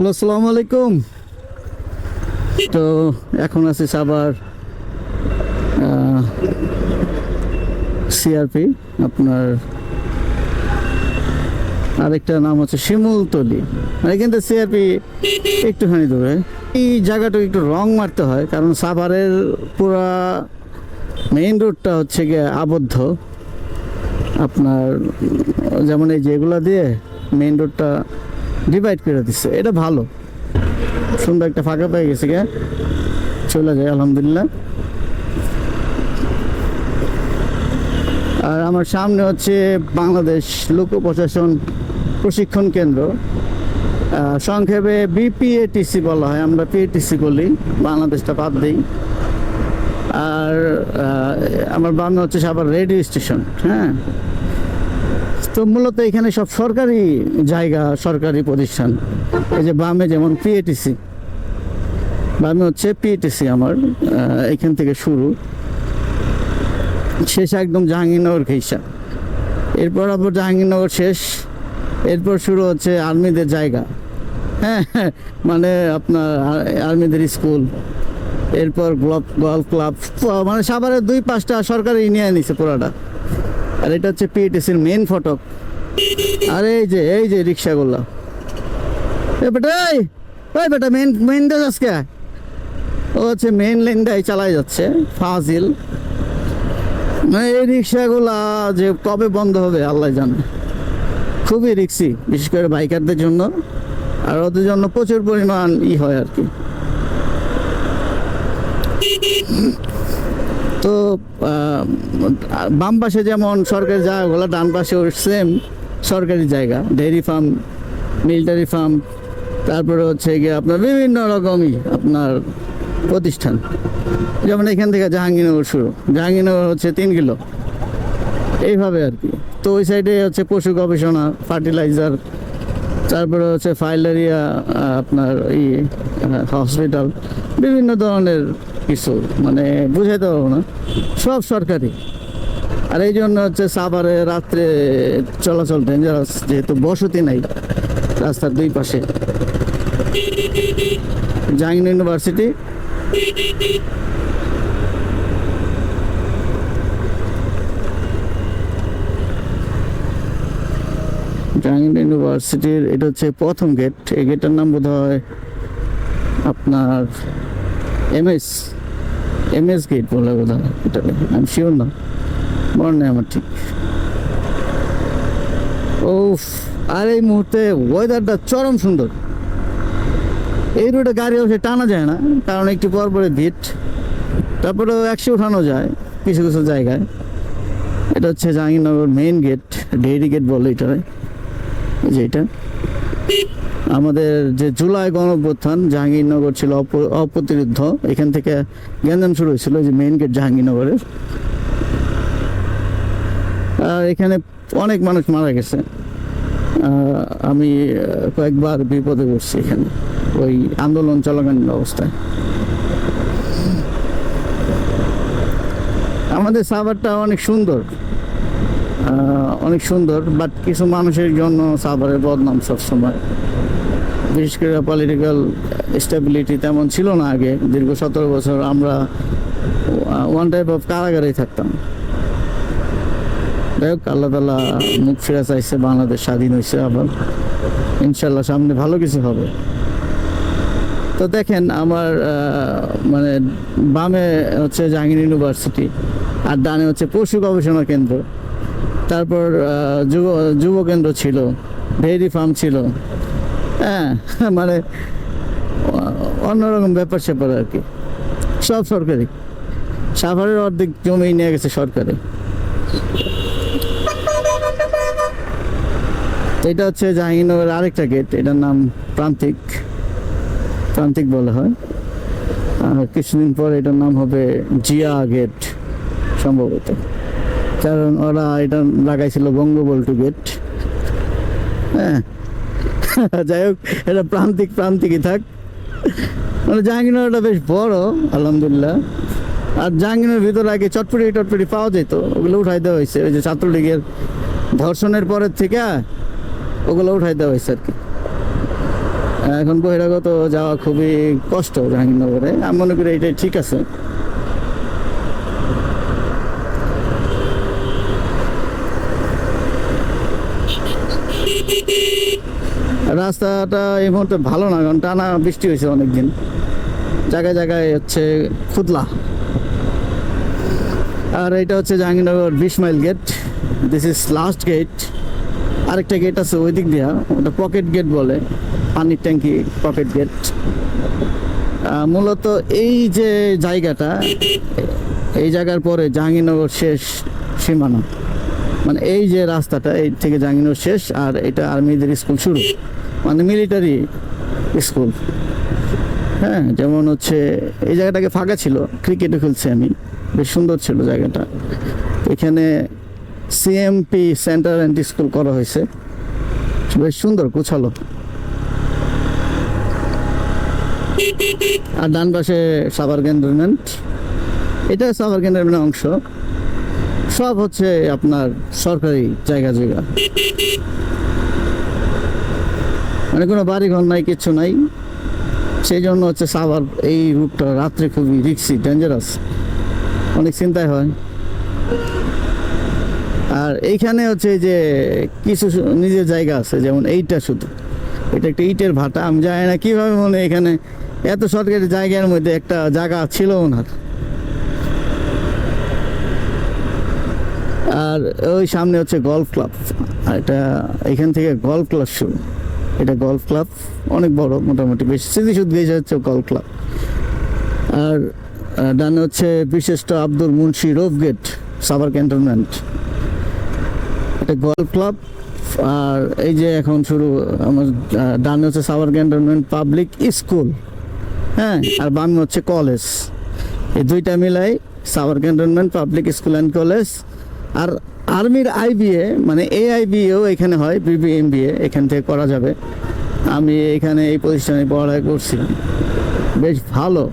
Hello আসসালামু আলাইকুম। তো এখন আছি সাবার সিআরপি আপনার আরেকটা নাম হচ্ছে শিমুলতলি মানে কিন্তু সিআরপি একটুখানি দূরে। এই জায়গাটা একটু রং মারতে হয়, কারণ সাভারের পুরা মেইন রোডটা হচ্ছে গিয়ে আবদ্ধ। আপনার, যেমন এই যেগুলা দিয়ে মেইন রোডটা ডিভাইড করে দিচ্ছে এটা ভালো। সুন্দর একটা ফাঁকা পেয়ে গেছে গে চলে যায়, আলহামদুলিল্লাহ। আর আমার সামনে হচ্ছে বাংলাদেশ লোক প্রশাসন প্রশিক্ষণ কেন্দ্র। সংক্ষেপে বিপিএটিসি বলা হয়, আমরা পিএটিসি বলি, বাংলাদেশটা বাদ দিই। আর আমার বামে হচ্ছে আবার রেডিও স্টেশন হ্যাঁ? তো মূলত এখানে সব সরকারি জায়গা, সরকারি প্রতিষ্ঠান। এই যে বামে যেমন পিএটিসি বামে হচ্ছে পিএটিসি আমার এখান থেকে শুরু। শেষ একদম জাহাঙ্গীরনগর ঘেইসা। এরপর আবার জাহাঙ্গীরনগর শেষ। এরপর শুরু হচ্ছে আর্মিদের জায়গা। হ্যাঁ মানে আপনার আর- আর্মিদের স্কুল। এরপর গল্ফ ক্লাব। মানে সাভারের দুই পাঁচটা সরকারি নিয়ে নিছে পুরাটা। আর এটা হচ্ছে পিএটিসির মেন ফটক আর এই যে এই যে রিক্সাগুলো। এ বেটা, এই ওই বেটা মেন মেন দিয়ে আজকে। ও হচ্ছে মেন লেনটাই চালাই যাচ্ছে, ফাজিল। এই রিক্সাগুলা যে কবে বন্ধ হবে, আল্লাহ জানে। খুবই রিক্সি, বিশেষ করে বাইকারদের জন্য। আর ওদের জন্য প্রচুর পরিমাণ ই হয় আর কি। তো বাম পাশে যেমন সরকারি জায়গাগুলো, ডান পাশে সেম সরকারি জায়গা ডেয়ারি ফার্ম মিলিটারি ফার্ম তারপরে হচ্ছে গিয়ে আপনার বিভিন্ন রকমই আপনার প্রতিষ্ঠান। যেমন এখান থেকে জাহাঙ্গীরনগর শুরু। জাহাঙ্গীরনগর হচ্ছে তিন কিলো। এইভাবে আর কি। তো ওই সাইডে হচ্ছে পশু গবেষণা ফার্টিলাইজার তারপরে হচ্ছে ফাইলারিয়া আপনার ই হসপিটাল বিভিন্ন ধরনের কিছু মানে বুঝাইতে পারব না। সব সরকারি। আর এই জন্য হচ্ছে সাভারে রাত্রে চলাচল ডেঞ্জারাস যেহেতু বসতি নাই রাস্তার দুই পাশে। জাহাঙ্গীর ইউনিভার্সিটি। জাহাঙ্গীর ইউনিভার্সিটির, এটা হচ্ছে প্রথম গেট এই গেটের নাম বোধ হয় আপনার এমএস এমএস গেট বলে বোধ হয় এটা আমি শিওর না। মনে নেই আমার ঠিক। ও আর এই মুহূর্তে ওয়েদারটা চরম সুন্দর। এই রোডে গাড়ি ওঠে টানা যায় না, কারণ একটু পর পরে ভিড়। তারপরে একশো উঠানো যায় কিছু কিছু জায়গায়। এটা হচ্ছে Jahangirnagar main gate dairy gate বলে এটা যে এটা। আমাদের যে জুলাই গণঅভ্যুত্থান জাহাঙ্গীরনগর ছিল অপ- অপ্রতিরুদ্ধ এখান থেকে গ্যাঞ্জাম শুরু হয়েছিল যে মেইন গেট জাহাঙ্গীরনগরের আর এখানে অনেক মানুষ মারা গেছে। আমি কয়েকবার বিপদে পড়ছি এখানে, ওই আন্দোলন চলাকালীন অবস্থায়। আমাদের সাভারটা অনেক সুন্দর। অনেক সুন্দর বাট কিছু মানুষের জন্য সাভারের বদনাম সবসময়। বিশেষ করে পলিটিক্যাল স্টেবিলিটি তেমন ছিল না আগে, দীর্ঘ সতেরো বছর আমরা ওয়ান টাইপ অফ কারাগারেই থাকতাম। যাই হোক, আল্লাহ তালা মুখ ফিরা চাইছে, বাংলাদেশ স্বাধীন হয়েছে আবার। ইনশাল্লাহ সামনে ভালো কিছু হবে। তো দেখেন, আমার মানে বামে হচ্ছে জাহাঙ্গীর ইউনিভার্সিটি, আর ডানে হচ্ছে পশু গবেষণা কেন্দ্র। তারপর যুব যুব কেন্দ্র ছিল ডেইরি ফার্ম ছিল। হ্যাঁ মানে অন্যরকম ব্যাপার স্যাপার আর কি। সব সরকারি। সাভারের অর্ধেক জমি নিয়ে গেছে সরকারি। এটা হচ্ছে জাহাঙ্গীরনগরের আরেকটা গেট এটার নাম প্রান্তিক। প্রান্তিক বলা হয়। আর কিছুদিন পর এটার নাম হবে জিয়া গেট সম্ভবত। কারণ ওরা এটা লাগাইছিল বঙ্গবল্টু গেট হ্যাঁ যাই হোক, এটা প্রান্তিক, প্রান্তিকই থাক। মানে জাহাঙ্গীরনগরটা বেশ বড়, আলহামদুলিল্লাহ। আর জাহাঙ্গীরের ভিতরে আগে চটপটি, টটপটি পাওয়া যেত, ওগুলো উঠাই দেওয়া হয়েছে। ওই যে ছাত্রলীগের ধর্ষণের পরের থেকে, ওগুলো উঠাই দেওয়া হয়েছে আর কি। এখন বহিরাগত যাওয়া খুবই কষ্ট জাহাঙ্গীরনগরে। আমি মনে করি এটাই ঠিক আছে। রাস্তাটা এই মুহূর্তে ভালো না, কারণ টানা বৃষ্টি হয়েছে অনেকদিন। জায়গায় জায়গায় হচ্ছে খুদলা আর এটা হচ্ছে জাহাঙ্গীরনগর বিশ mile gate. This is last gate আরেকটা গেট আছে ওই দিক দিয়া, ওটা পকেট গেট বলে, পানির ট্যাঙ্কি পকেট গেট মূলত এই যে জায়গাটা, এই জায়গার পরে জাহাঙ্গীরনগর শেষ সীমানা। মানে এই যে রাস্তাটা, এই থেকে জাহাঙ্গীরনগর শেষ, আর এটা আর্মিদের স্কুল শুরু। মানে মিলিটারি স্কুল হ্যাঁ যেমন হচ্ছে এই জায়গাটাকে ফাঁকা ছিল ক্রিকেটও খেলছি আমি। বেশ সুন্দর ছিল জায়গাটা। এখানে সিএমপি সেন্টার অ্যান্ড স্কুল করা হয়েছে। বেশ সুন্দর, গোছালো। আর ডান পাশে সাভার ক্যান্টনমেন্ট। এটা সাভার ক্যান্টনমেন্টের অংশ। সব হচ্ছে আপনার সরকারি জায়গা জায়গা। মানে কোনো বাড়ি ঘর নাই কিচ্ছু নাই। সেই জন্য হচ্ছে সাভার এই রুটটা রাত্রে খুবই রিক্সি ডেঞ্জারাস অনেক চিন্তায় হয়। আর এইখানে হচ্ছে যে কিছু নিজের জায়গা আছে, যেমন এইটা শুধু। এটা একটা ইটের ভাটা। আমি জানি না কীভাবে মনে এখানে এত সরকারি জায়গার মধ্যে একটা জায়গা ছিল ওনার। আর ওই সামনে হচ্ছে গলফ ক্লাব এটা এখান থেকে গলফ ক্লাব শুরু। এটা গলফ ক্লাব অনেক বড়, মোটামুটি বেশ স্মৃতিসুদ গেছে হচ্ছে গলফ ক্লাব আর ডানে হচ্ছে বিশিষ্ট আব্দুল মুন্সি রোভ গেট, সাভার ক্যান্টনমেন্ট। এটা গলফ ক্লাব আর এই যে এখন শুরু, আমার ডানে হচ্ছে সাভার ক্যান্টনমেন্ট পাবলিক স্কুল হ্যাঁ আর বামে হচ্ছে কলেজ এই দুইটা মিলাই Savar cantonment public school and college আর আর্মির আইবিএ মানে এ আইবিএও এখানে হয় বিবিএমবিএ এখান থেকে করা যাবে। আমি এখানে এই প্রতিষ্ঠানে পড়ালেখা করছি। বেশ ভালো।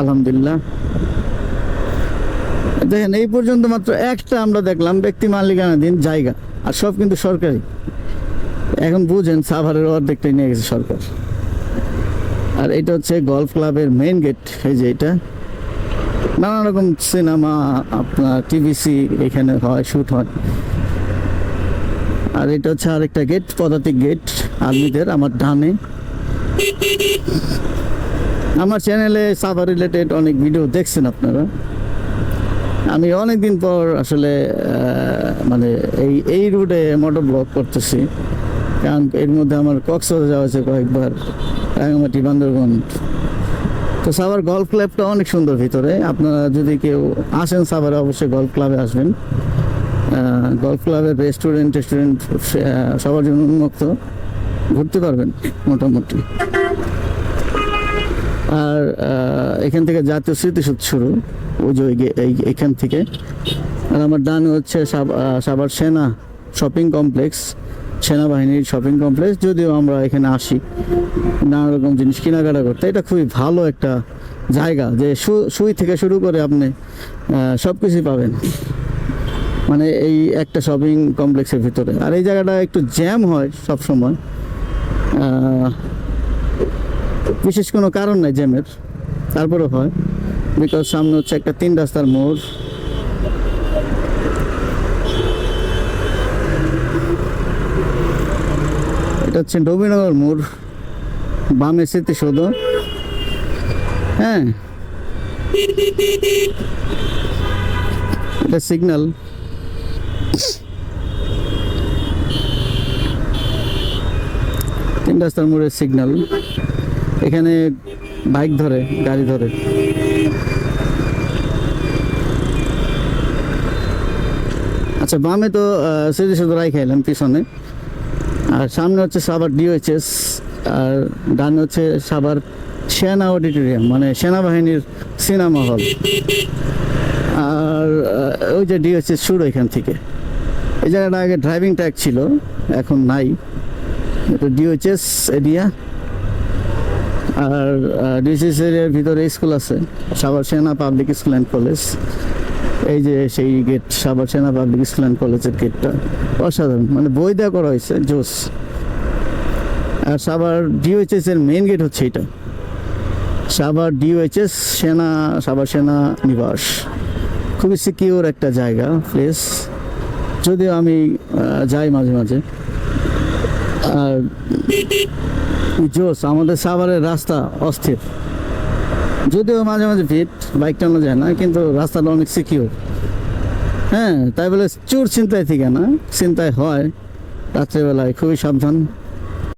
আলহামদুলিল্লাহ। দেখেন, এই পর্যন্ত মাত্র একটা আমরা দেখলাম, ব্যক্তি মালিকানাধীন জায়গা, আর সব কিন্তু সরকারি। এখন বুঝেন, সাভারের অর্ধেকটাই নিয়ে গেছে সরকার। আর এটা হচ্ছে গলফ ক্লাবের মেইন গেট এই যে এটা। নানা রকম সিনেমা আপনার টিভিসি এখানে হয় শ্যুট হয়। আর এটা হচ্ছে আরেকটা গেট পদাতিক গেট আর্মিদের আমার ডানে। আমার চ্যানেলে সাভার রিলেটেড অনেক ভিডিও দেখছেন আপনারা। আমি অনেক দিন পর আসলে মানে এই এই রুটে মোটর ব্লগ করতেছি। কারণ এর মধ্যে আমার কক্সবাজার যাওয়া হয়েছে কয়েকবার রাঙামাটি বান্দরবন। তো সাভার গলফ ক্লাবটা অনেক সুন্দর ভিতরে। আপনারা যদি কেউ আসেন সাভারে, অবশ্যই গলফ ক্লাবে আসবেন। গলফ ক্লাবের রেস্টুরেন্ট টেস্টুরেন্ট সবার জন্য উন্মুক্ত। ঘুরতে পারবেন, মোটামুটি। আর এখান থেকে জাতীয় স্মৃতিসৌধ শুরু, ওই যে এখান থেকে। আর আমার ডান হচ্ছে সাভার সেনা শপিং কমপ্লেক্স। সেনাবাহিনীর শপিং কমপ্লেক্স যদিও আমরা এখানে আসি, নানা রকম জিনিস কেনাকাটা করতে। এটা খুবই ভালো একটা জায়গা যে সুই থেকে শুরু করে আপনি সব কিছুই পাবেন। মানে এই একটা শপিং কমপ্লেক্সের ভিতরে। আর এই জায়গাটা একটু জ্যাম হয় সব সময় বিশেষ কোনো কারণ নাই জ্যামের তারপরেও হয়। বিকজ সামনে হচ্ছে একটা তিন রাস্তার মোড়। এটা হচ্ছে নবীনগর মোড়, বামে স্মৃতিসৌধ। হ্যাঁ। এটা সিগন্যাল তিন রাস্তার মোড়ের সিগন্যাল এখানে বাইক ধরে, গাড়ি ধরে। আচ্ছা বামে তো স্মৃতিসৌধ রাই খাইলাম পিছনে। আর সামনে হচ্ছে সাভার ডিওএইচএস আর ডানে হচ্ছে সাবার সেনা অডিটোরিয়াম মানে সেনাবাহিনীর সিনেমা হল। আর ওই যে ডিওএইচএস শুরু এখান থেকে। এই জায়গাটা আগে ড্রাইভিং ট্র্যাক ছিল, এখন নাই। এটা ডিওএইচএস এরিয়া। আর ডিসিএস এরিয়ার ভিতরে স্কুল আছে সাবার সেনা পাবলিক স্কুল অ্যান্ড কলেজ। এই যে সেই গেট সাভার সেনা পাবলিক অ্যান্ড কলেজের গেটটা অসাধারণ। মানে বই দেওয়া করা হয়েছে, জোস। আর সাভার ডিওএইচএস এর মেইন গেট হচ্ছে এটা সাভার ডিওএইচএস সেনা, সাভার সেনা নিবাস। খুবই সিকিউর একটা জায়গা প্লেস যদিও আমি যাই মাঝে মাঝে। আর, জোস, আমাদের সাভারের রাস্তা অস্থির। যদিও মাঝে মাঝে ভিট বাইক টানো যায় না, কিন্তু রাস্তাটা অনেক সিকিউর হ্যাঁ তাই বলে চোর চিন্তায় থেকে না চিন্তায় হয়। রাত্রেবেলায় খুবই সাবধান।